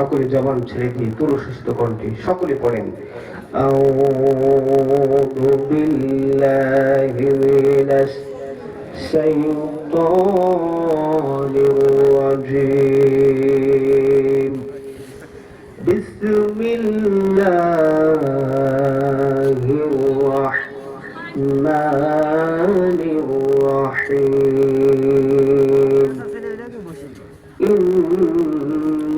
সকলে জবান ছেড়ে দিয়ে পুরুষিত কণ্ঠে সকলে পড়েন أعوذ بالله من الشيطان الرجيم بسم الله الرحمن الرحيم إن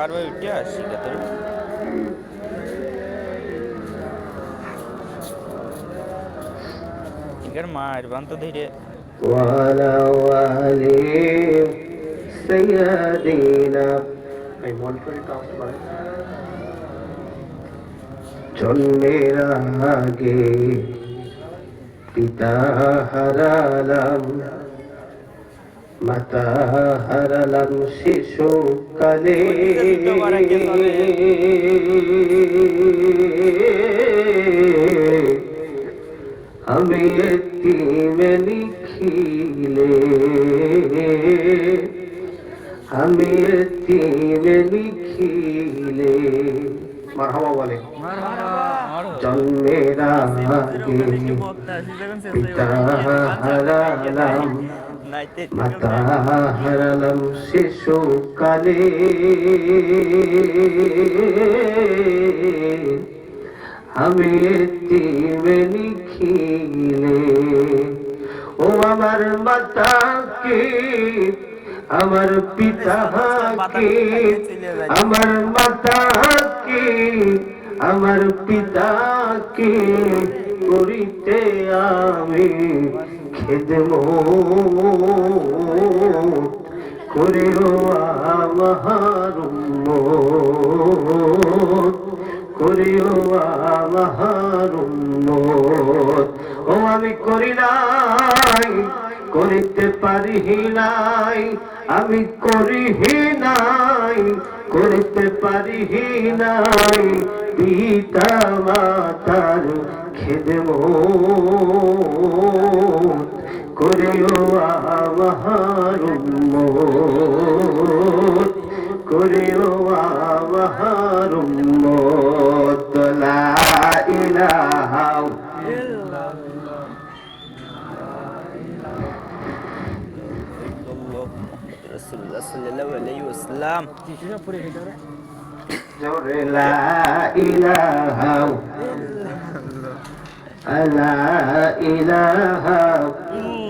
বারবার উঠে আসছি কাতারে এখানে মার বান তো ধীরে জন্মের আগে পিতা হারালাম। মাতা হারালাম শিশুকালে আমি এতিমে লিখিলে আমি এতিমে লিখিলে মারহাবা বলে। জন্মের আগে পিতা হারালাম হারালাম শিশুকালে আমি এতিমে লিখিলে ও আমার মাতাকে আমার পিতাকে আমার মাতাকে আমার পিতাকে করিতে আমি খেদম করিও আমার উম্মত করিও আমার উম্মত ও আমি করি নাই করিতে পারি নাই আমি করি নাই করিতে পারি নাই, পিতা মাতার খেদম করিও আমার উম্মত করিও আমার উম্মত লা ইলাহা রাসূলুল্লাহ সাল্লাল্লাহু আলাইহি ওয়াসাল্লাম লা ইলাহা লা ইলাহা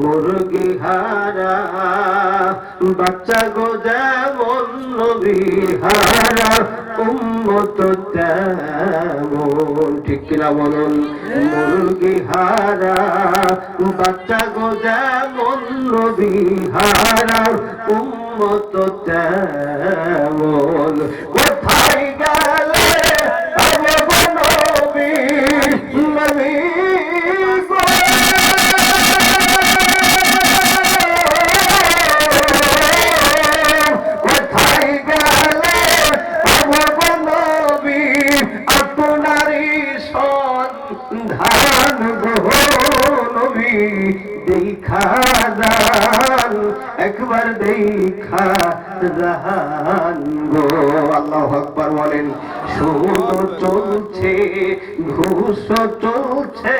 মুরগি হারা বাচ্চা গো যেমন নবী হারা উম্মত তেমন। ঠিক কিনা বলুন? মুরগি হারা বাচ্চা গো যেমন নবী হারা উম্মত তেমন। কোথায় গেলে নবী নবী গো নবী দেখা যান একবার দেখা যান গো আল্লাহ আকবার বলেন সুদ চলছে, ঘুষ চলছে